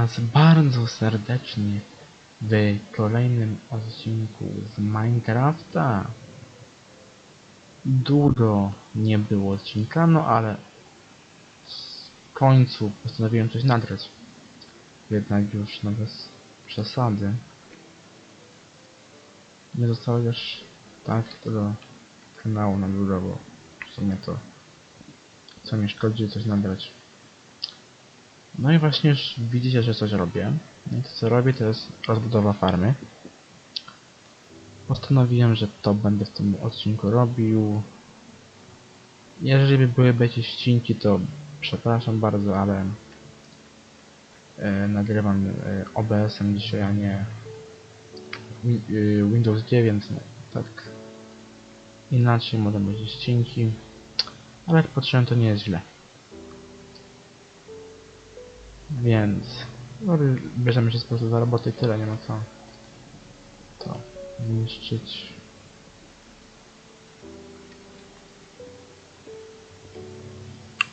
Was bardzo serdecznie w kolejnym odcinku z Minecrafta. Długo nie było odcinka, no ale w końcu postanowiłem coś nagrać. Jednak już no bez przesady. Nie zostało już tak tego kanału na długo, bo w sumie to co mi szkodzi coś nagrać. No i właśnie już widzicie, że coś robię. No I to co robię to jest rozbudowa farmy. Postanowiłem, że to będę w tym odcinku robił. Jeżeli by były jakieś ścinki, to przepraszam bardzo, ale e, nagrywam e, OBS-em dzisiaj, a nie e, Windows 9. No, tak inaczej mogą być ścinki, ale jak patrzyłem to nie jest źle. Więc no, bierzemy się po prostu za i tyle, nie ma co to niszczyć.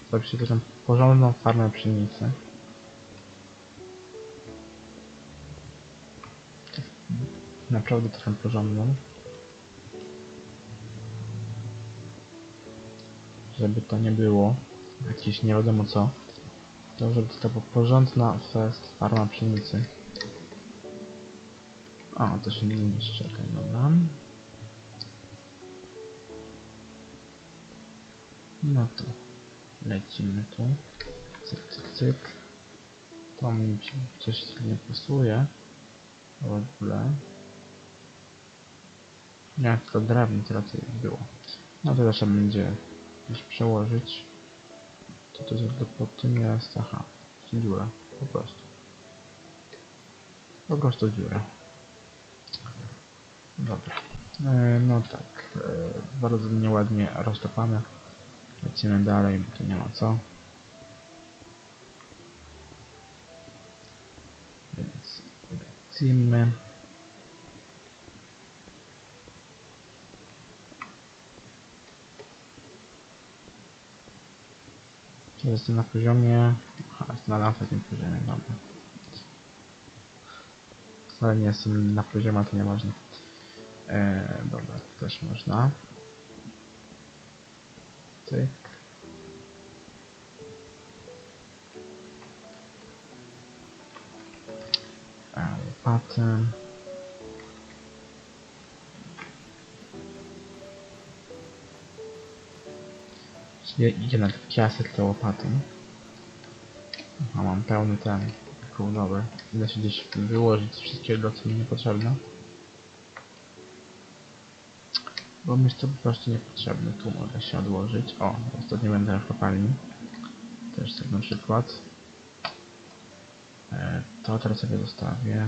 Zrobić taką porządną farmę pszenicy. Naprawdę taką porządną. Żeby to nie było jakieś nie wiadomo co. To żeby to była porządna fest farma pszenicy. O, to się nie niszczy, okej, dobra. No to lecimy tu. Cyk, cyk, cyk. To mi się coś nie pasuje. W ogóle. Nie, tylko drewno tutaj było. No to trzeba będzie gdzieś przełożyć. Co to jest pod tym jest? Aha, dziura, po prostu. Po prostu dziura. Dobra. E, no tak, e, bardzo nieładnie roztopane. Lecimy dalej, bo tu nie ma co. Więc lecimy. Jestem na poziomie... Aha, jestem na ostatnim poziomie, dobra. Ale nie jestem na poziomie, to nieważne. Eee, dobra, to też można. Tyk. A, łopatę. Na kiasek tą łopatą. Aha, mam pełny ten. Dobra. Idę się gdzieś wyłożyć wszystkiego, co mi niepotrzebne. Bo mi jest to po prostu niepotrzebne. Tu mogę się odłożyć. O, ostatnio będę w kopalni. Też tak na przykład. E, to teraz sobie zostawię.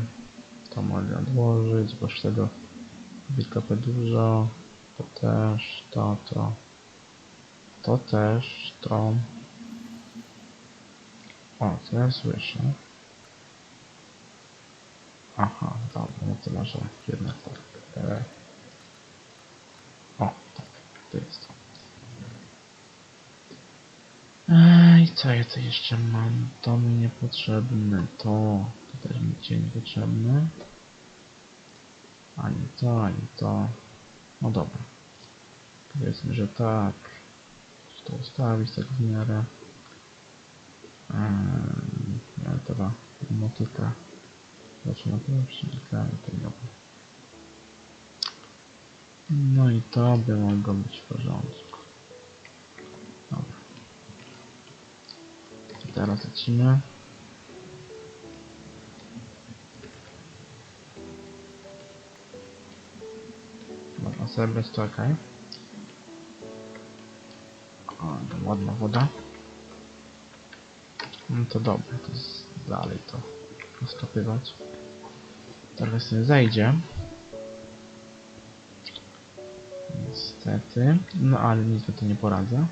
To mogę odłożyć, bo tego wykopę dużo. To też, to, to. To też, to. O, co ja słyszę? Aha, dobra, no to może jednak tak. E, o, tak, to jest. Ej, co ja tu jeszcze mam? To mi niepotrzebne, to, to też mi cię niepotrzebne. Ani to, ani to. No dobra. Powiedzmy, że tak. To ustawić tak w miarę. Ale teraz motyka. Zaczyna pierwszy, ekrany to dobra. No i to by mogło być w porządku. Dobra. I teraz lecimy. Można sobie brać to ok. O, ładna woda. No to dobre, to jest dalej to rozkopywać. Trochę sobie zejdzie. Niestety. No ale nic to nie poradzę.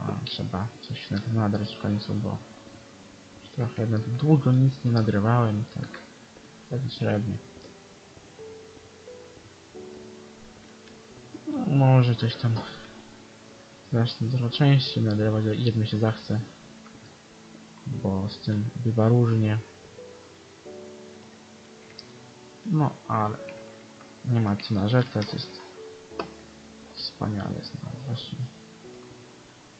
A, trzeba coś nadrać w końcu, bo trochę jednak długo nic nie nagrywałem tak, tak średnio. Może coś tam zacznę dużo częściej nagrywać, jak mi się zachce. bo z tym bywa różnie. No, ale nie ma co narzekać, jest wspaniale no właśnie.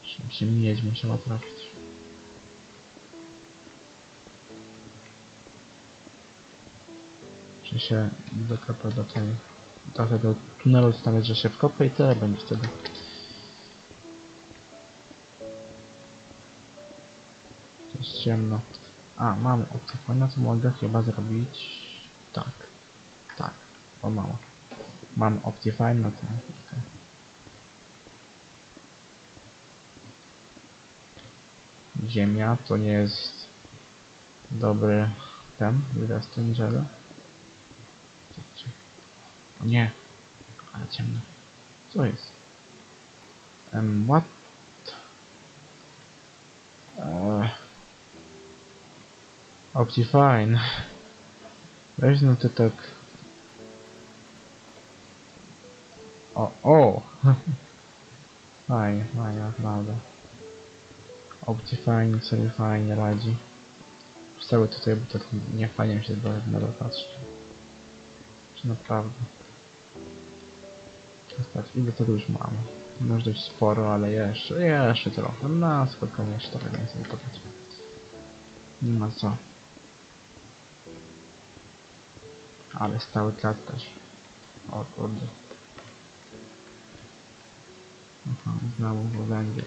Czym się mieć musiała trafić. Czy się dokopę do tej do tego tunelu stawiać, że się wkopę i tyle będzie wtedy. Jest ciemno. A, mamy odcofania, to mogę chyba zrobić tak. Tak, o mało. Mam Optifine, no to okej. Ziemia to nie jest dobry ten, wyraz ten drzewo. O nie, ale ciemno. Co jest? Um, what? Eee. Optifine. Weź no ty tak. O, o! fajnie, fajnie, naprawdę. Optifine sobie fajnie radzi. Cały tutaj, bo tak nie fajnie się nadal patrzy. Czy naprawdę? Tak, ile tego już mamy? Może dość sporo, ale jeszcze, jeszcze trochę. No, spokojnie, jeszcze trochę więcej kopać. Nie ma co. Ale stały klat też. O kurde. Aha, znowu węgiel.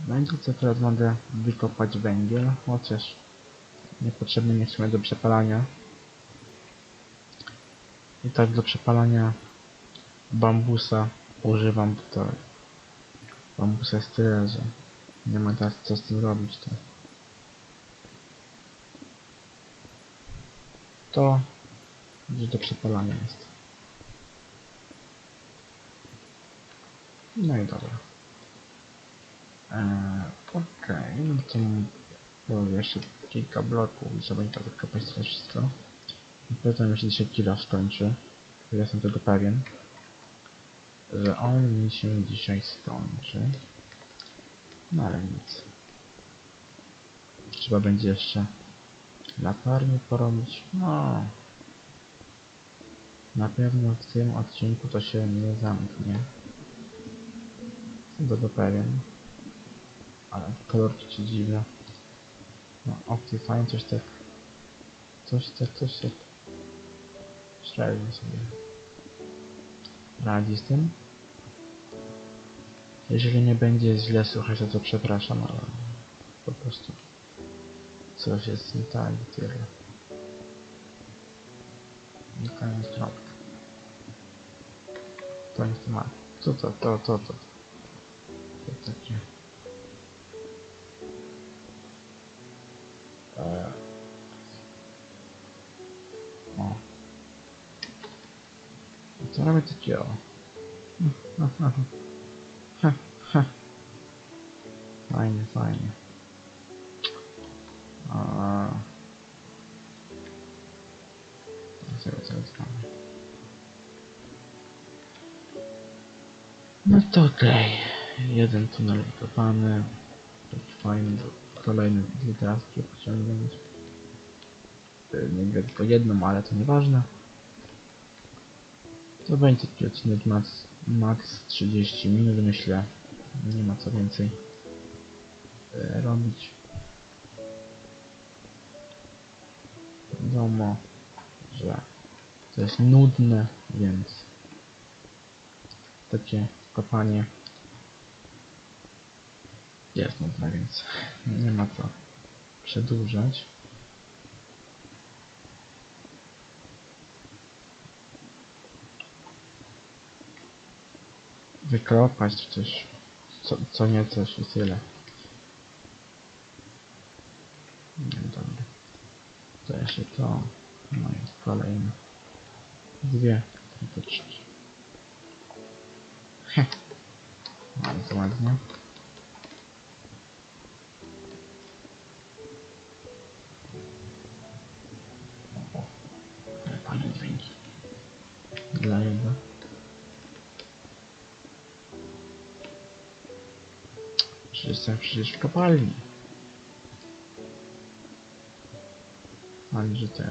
Węgiel co teraz mogę wykopać węgiel, chociaż niepotrzebny mi w sumie do przepalania. I tak do przepalania bambusa używam tutaj. Bambusa jest tyle, że nie ma teraz co z tym robić. To, to gdzieś do przepalania jest. No i dobra. Eee, Okej, no to było jeszcze kilka bloków i trzeba i tak wszystko. I potem mi się dzisiaj kilo skończy. Ja Jestem tego pewien że on mi się dzisiaj skończy. No ale nic. Trzeba będzie jeszcze latarnię porobić. No. Na pewno w tym odcinku to się nie zamknie. Jestem tego pewien. Ale kolorki ci dziwne. No, Optifine coś tak... Coś tak, coś tak... Średnio sobie radzi z tym. Jeżeli nie będzie źle słychać, to, przepraszam, ale po prostu coś jest nie tak i tyle. Koniec kropka. To nic ma. Co to, to, to, to. To takie. Eee. Co takiego? Ha, ha. Fajnie, fajnie. A. Zaraz, zaraz, zaraz. No to okej. Jeden tunel wykopany. Fajny, kolejny literacki pociągnąć. Y, Nie wiem, tylko jedną, ale to nieważne. To będzie taki odcinek max, max 30 minut myślę. Nie ma co więcej e, robić. Wiadomo, że to jest nudne, więc takie kopanie jest nudne, więc nie ma co przedłużać. Wykropać coś, co, co nie coś i tyle. Nie, dobra. To jeszcze to, no i kolejne dwie kropeczki. Heh. Bardzo ładnie. Jestem przecież w kopalni. Aniżeli tego.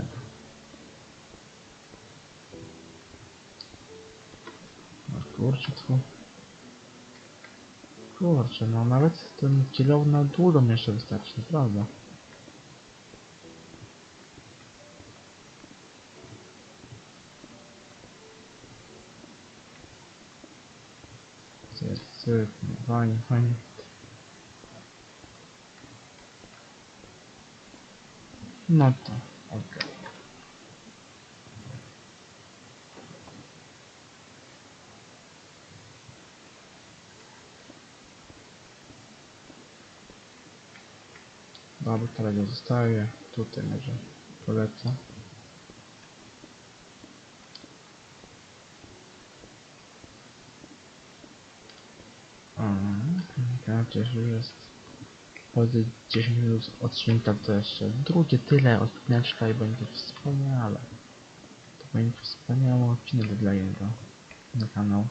No kurczę, tu. Kurczę, no nawet ten kilo na długą jeszcze wystarczy, cyk, no fajnie, fajnie. No to, okej. Dobra, teraz go zostawię. Tutaj może polecę. To już jest Chodzę 10 minut odcinka to jeszcze drugie tyle odcineczka i będzie wspaniale. To będzie wspaniały odcinek dla jego na kanał.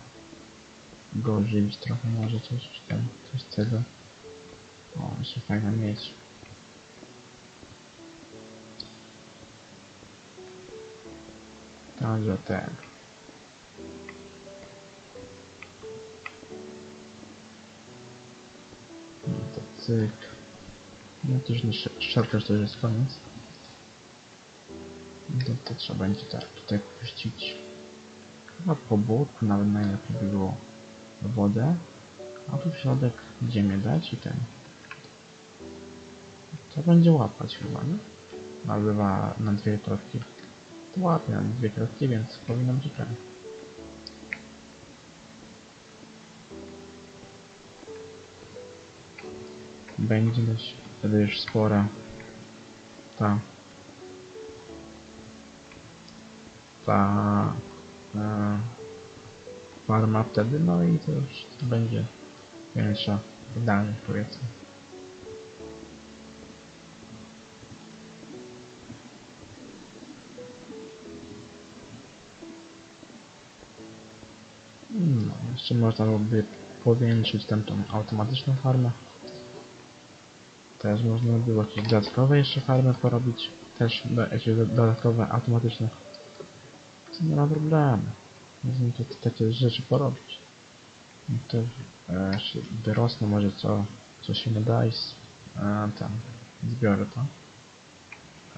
Go ożywić trochę może coś czy tam, coś tego. O, jeszcze fajna mieć. Także tak. No to cyk. No to już nie że to już jest koniec. No to, trzeba będzie tak tutaj puścić. Chyba po boku nawet najlepiej by było wodę. A tu w środek ziemię dać i ten. To będzie łapać chyba, nie? Nazywa na dwie kropki. To łapie na dwie kropki, więc powinno być ten. Będzie dość wtedy już spora ta ta e, farma wtedy, no i to już będzie większa wydajność powiedzmy. No, jeszcze można byłoby powiększyć tam tą automatyczną farmę. Też można było jakieś dodatkowe jeszcze farmy porobić. Też jakieś do- dodatkowe automatyczne. To nie ma problemu. Można to, takie rzeczy porobić. I to jeszcze wyrosną może co, co się nada i e, tam zbiorę to.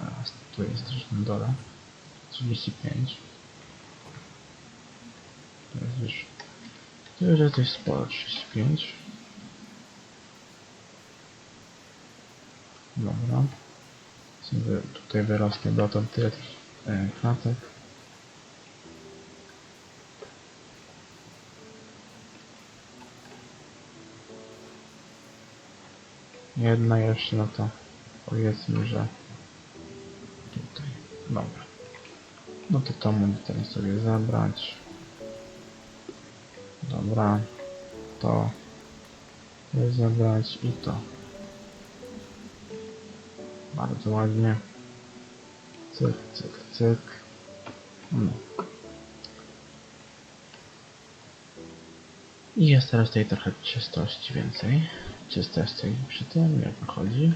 E, tu jest też dole. 35. To jest już... To już jest dość sporo, 35. Dobra. Sobie tutaj wyrosnie dotąd tyle tych e, klatek. Jedna jeszcze, no to powiedzmy, że tutaj. Dobra. No to to mogę teraz sobie zabrać. Dobra. To. Zabrać i to. Bardzo ładnie. Cyk, cyk, cyk. No. I jest teraz tutaj trochę czystości więcej. Czystości przy tym, jak wychodzi.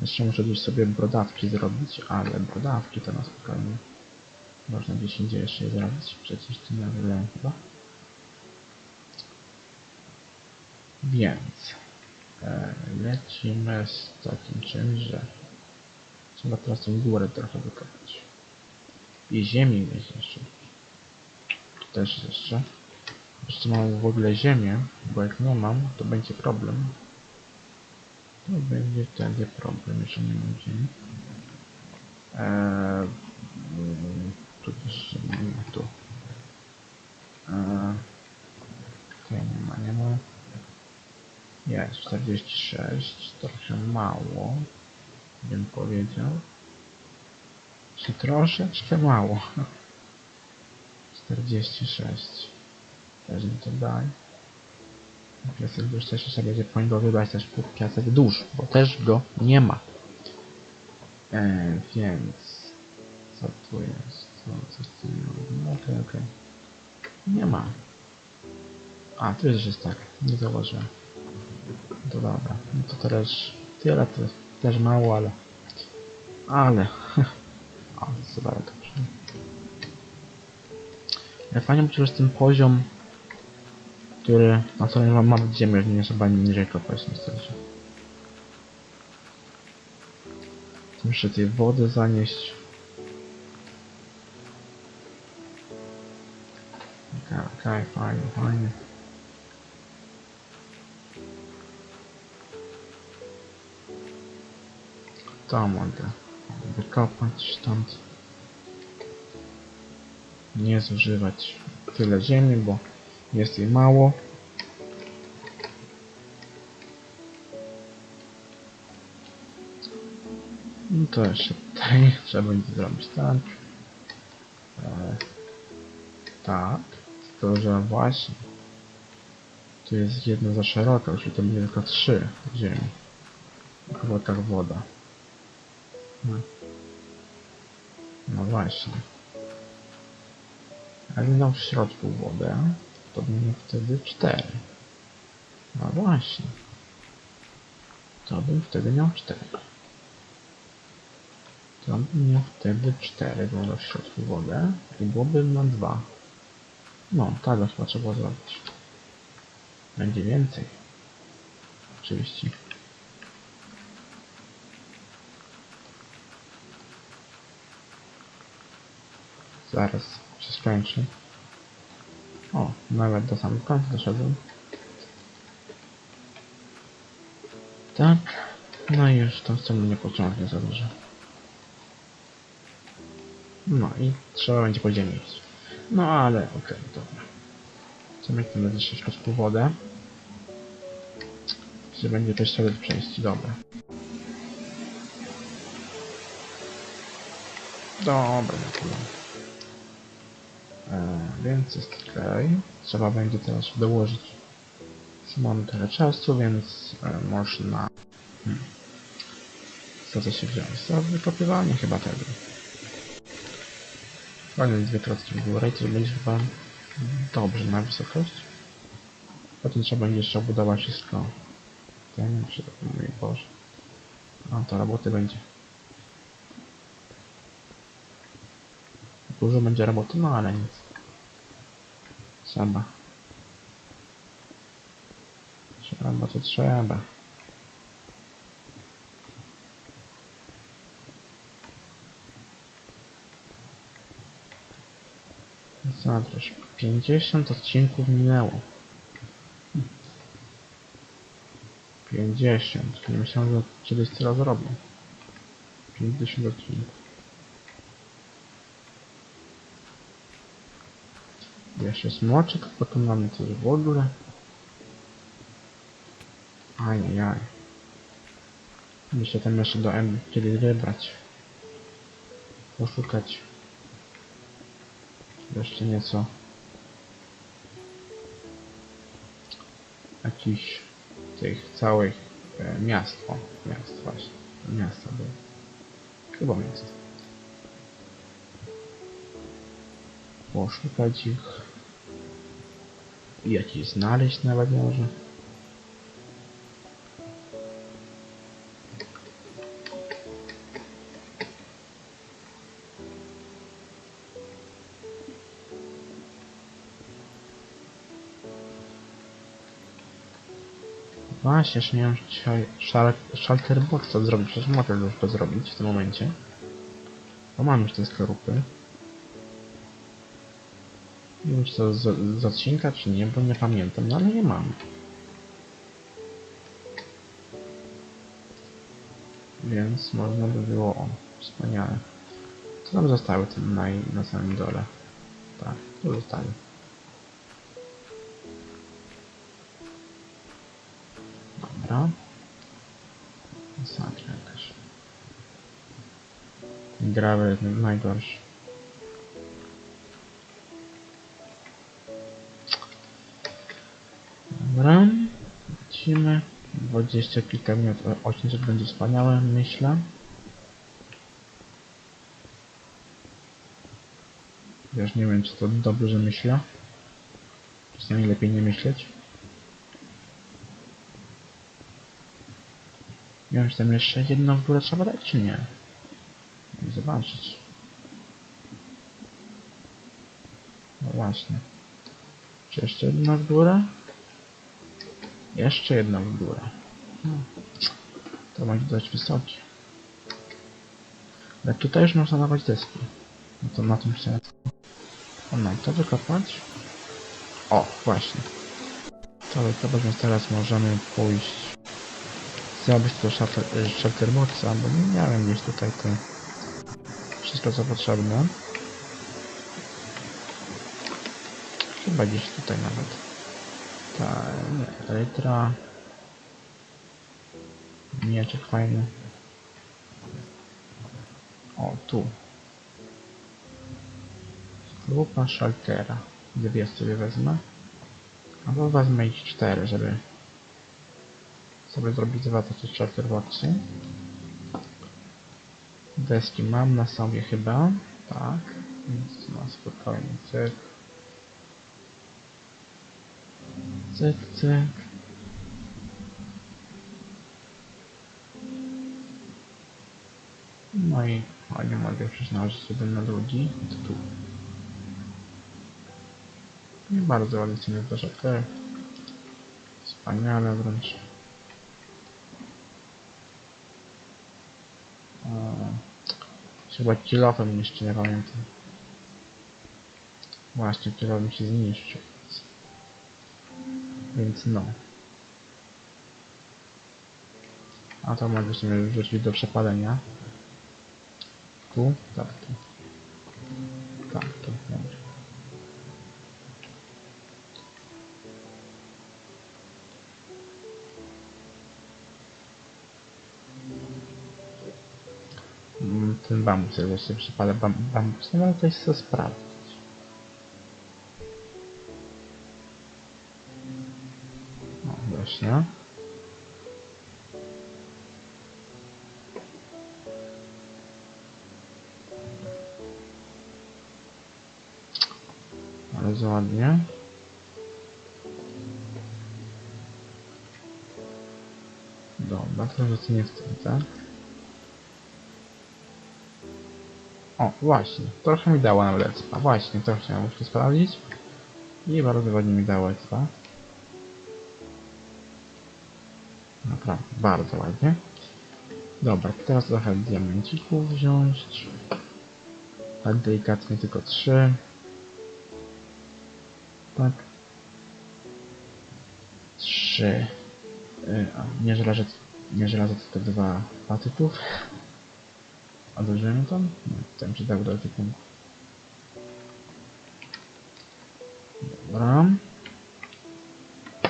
Jeszcze muszę gdzieś sobie brodawki zrobić, ale brodawki to na spokojnie. Można gdzieś indziej jeszcze je zrobić. Przecież nie wyleję chyba. Więc lecimy z takim czymś, że trzeba teraz tą górę trochę wykopać. I ziemi mieć jeszcze. Tu też jeszcze. Jeszcze mam w ogóle ziemię, bo jak nie mam, to będzie problem. To będzie wtedy problem, jeżeli nie mam ziemi. Eee, tu też nie ma tu. Eee, tutaj nie ma, nie ma. Jest 46, trochę mało, bym powiedział. Czy troszeczkę mało? 46. Też mi to daj. Piasek dusz też jeszcze będzie powinien go wybrać też piasek dusz, bo też go nie ma. E, więc co tu jest? Co, co tu jest? No okej, okej. Nie ma. A, tu już jest tak, nie zauważyłem. To dobra, no to teraz tyle, to też mało, ale Ale... O, super to Ja fajnie bo jest ten poziom, który na co mam, mam ziemię, nie chyba niżej kopać niestety. Muszę tej wody zanieść. Okej, okay, fajnie, fajnie. To mogę wykopać stąd. Nie zużywać tyle ziemi, bo jest jej mało. No to jeszcze tutaj trzeba będzie zrobić tak. E, tak. Tylko, że właśnie tu jest jedno za szeroko, już to będzie tylko trzy ziemi. Chyba tak woda. No. no właśnie. Gdybym miał w środku wodę, to bym miał wtedy cztery. No właśnie. To bym wtedy miał cztery. To bym miał wtedy cztery, bo miał w środku wodę i byłoby na dwa. No, tak chyba trzeba zrobić. Będzie więcej. Oczywiście. Zaraz się skończy. O, nawet do samego końca doszedłem. Tak. No i już tą stronę nie pociągnie za dużo. No i trzeba będzie po ziemi iść. No ale okej, dobra. Co mieć tam będzie jeszcze w środku wodę. Czy będzie pistolet w części, dobra. Dobra, no to e, Więc jest ok. Trzeba będzie teraz dołożyć. Mam tyle czasu, więc e, można... Hmm. Co to się wziąć? Za wykopywanie chyba tego. Fajne dwie klatki w górę i będzie chyba dobrze na wysokość. Potem trzeba będzie jeszcze obudować wszystko. Ten, mój Boże. No to roboty będzie. Dużo będzie roboty, no ale nic. Trzeba. Trzeba to trzeba. Co też 50 odcinków minęło. 50. Nie myślałem, że kiedyś tyle zrobię. 50 odcinków. Jeszcze smoczek, potem mamy coś w ogóle. Ajajaj. Muszę się tam jeszcze do M kiedyś wybrać. Poszukać. Jeszcze nieco. Jakichś tych całych e, miast. O, miast właśnie. Miasta były. Chyba miast. Poszukać ich. I jakieś znaleźć nawet może. Właśnie, jeszcze nie wiem, dzisiaj szal Shalterboxa zrobić, przecież mogę już to zrobić w tym momencie. Bo mam już te skorupy. Nie wiem, czy to z, odcinka, czy nie, bo nie pamiętam, no ale nie mam. Więc można by było... O, wspaniale. Co tam zostały tym na, na samym dole? Tak, to zostały. Dobra. Masakra jakaś. Gravel najgorszy. Dobra. Lecimy. 20 kilka minut odcinek będzie wspaniałe, myślę. Wiesz, nie wiem, czy to dobrze, myślę. Czasami lepiej nie myśleć. Nie wiem, czy tam jeszcze jedno w górę trzeba dać, czy nie? zobaczyć. No właśnie. Czy jeszcze jedna w górę? Jeszcze jedna w górę. To będzie dość wysokie. Ale tutaj już można dawać deski. No to na tym. O, no, to wykopać. O, właśnie. To wykopać, więc teraz możemy pójść... Zrobić to shelter, y, shelter boxa, bo nie miałem gdzieś tutaj to... Wszystko co potrzebne. Chyba gdzieś tutaj nawet. Ta, nie, elytra. Mieczek fajny. O, tu. Grupa szaltera. Dwie sobie wezmę. Albo wezmę ich cztery, żeby sobie zrobić dwa takie shelterboxy. Deski mam na sobie chyba. Tak. Więc na spokojnie. Cyk. Cyk, cyk. No i o, nie mogę przeznaczyć sobie na ludzi. To tu. Nie bardzo ładnie się zdarza te. Wspaniale wręcz. O, chyba kilofem jeszcze nie pamiętam. Właśnie, kilof mi się zniszczył. Więc no. A to mogę sobie wrzucić do przepalenia. Tu? Tak, tu. Tak, tu. Dobrze. Mm, Ten bambus, jak się przypada bam, bambus, ale to jest co sprawdzić. Dobra, to rzeczy nie tym, tak? O, właśnie, trochę mi dała na lecpa. Właśnie, to chciałem jeszcze sprawdzić. I bardzo ładnie mi dała lecpa. Naprawdę, bardzo ładnie. Dobra, teraz trochę diamencików wziąć. Tak delikatnie tylko trzy. Tak. Trzy. A, nie żelazo, nie żelazo, tylko dwa patyków. Odłożymy tam? Nie, tam się dał do ekwipunku. Dobra.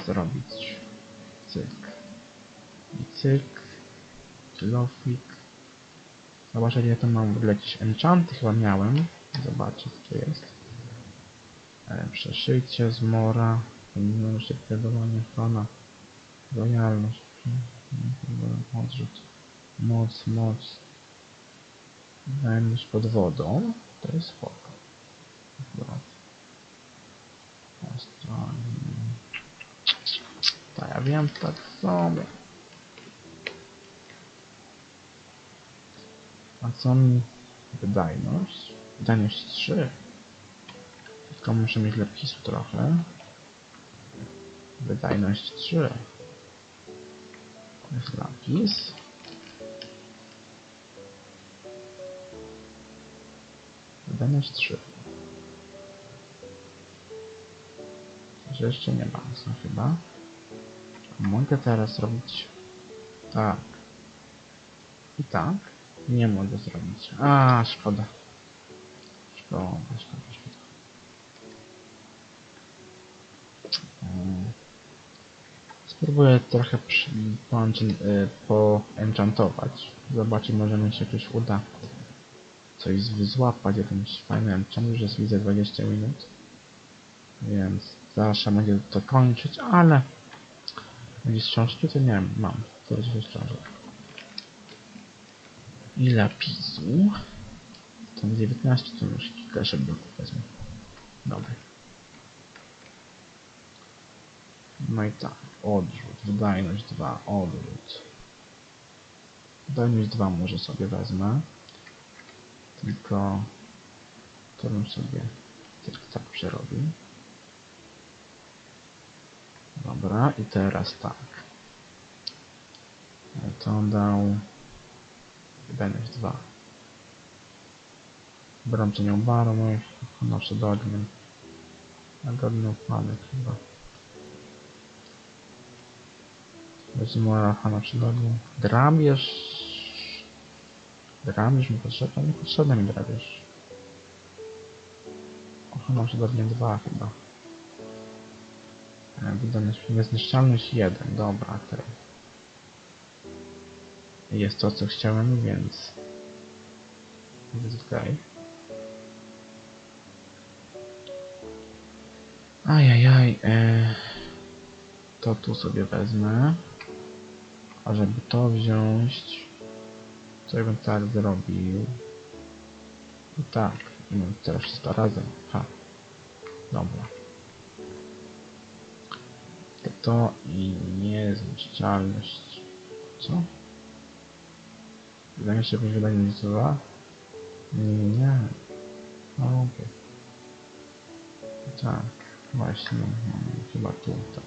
Zrobić. Cyk. I cyk. Kilofik. Zobaczę ile to mam w ogóle jakieś enchanty chyba miałem. Zobaczę co to jest. E, przeszycie z mora. Pomimo przekladowanie fana. Lojalność. Odrzut. Moc, moc. Węż pod wodą. To jest spoko. Tak, ja wiem, tak sobie. A co mi wydajność? Wydajność 3. Tylko muszę mieć lepisu trochę. Wydajność 3. Lapis. Wydajność 3. Coś jeszcze nie ma, co chyba. Mogę teraz zrobić tak. I tak. Nie mogę zrobić. A, szkoda. Szkoda, szkoda, szkoda. Mm. Spróbuję trochę y, poenchantować. Zobaczymy, może mi się jakoś uda coś złapać, jakimś fajnym enchant. Już jest widzę 20 minut. Więc zawsze będzie to kończyć, ale jakieś książki to nie wiem, mam. To jest książek. I lapisu. Tam 19 to już kilka bloków wezmę. Dobra. No i tak, odrzut, wydajność 2, odrzut. Wydajność 2 może sobie wezmę. Tylko to bym sobie tylko tak przerobił. Dobra, i teraz tak. To dał Benesz 2. Brączenią barwę, no przed ogniem. Nagodny upadek chyba. Weźmy Hana ogniem. Drabież... Drabież mi potrzebna? Nie potrzebna mi drabież. Przed ogniem 2 chyba. E, Wydajność, niezniszczalność 1, dobra, okej. Jest to, co chciałem, więc... Jest okej. Ajajaj, e... to tu sobie wezmę. A żeby to wziąć, ja bym tak zrobił. I tak, mam teraz wszystko razem. Ha. Dobra. To i niezniszczalność. Co? Wydaje mi się, że wydanie nie dwa? Nie, nie, nie. No, okej. Tak, właśnie. No, chyba tu, tak.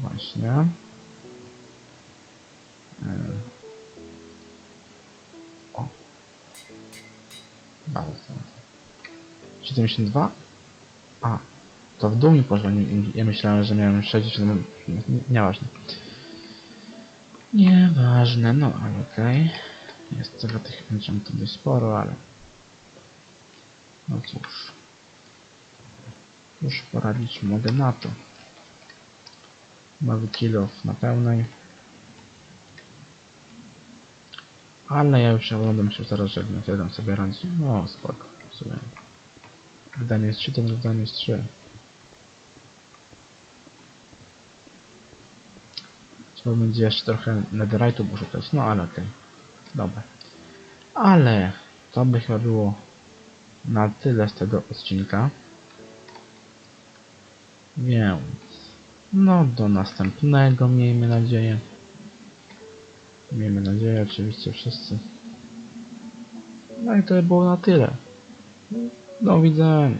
Właśnie. E. O. Bardzo. 72? A, to w dół mi poszło. Ja myślałem, że miałem 60. no, nie- Nieważne. Nieważne, no ale okej. Jest tego tych enchantów dość sporo, ale... No cóż. Już poradzić mogę na to. Nowy kill na pełnej. Ale ja już będę się zaraz żegnać, jeden sobie radzi. No spoko, w sumie. Wydanie jest 3, to wydanie jest 3. Trzeba będzie jeszcze trochę netherite'u poszukać, no ale okej. Dobra. Ale to by chyba było na tyle z tego odcinka. Więc no do następnego miejmy nadzieję. Miejmy nadzieję oczywiście wszyscy. No i to by było na tyle. Do widzenia.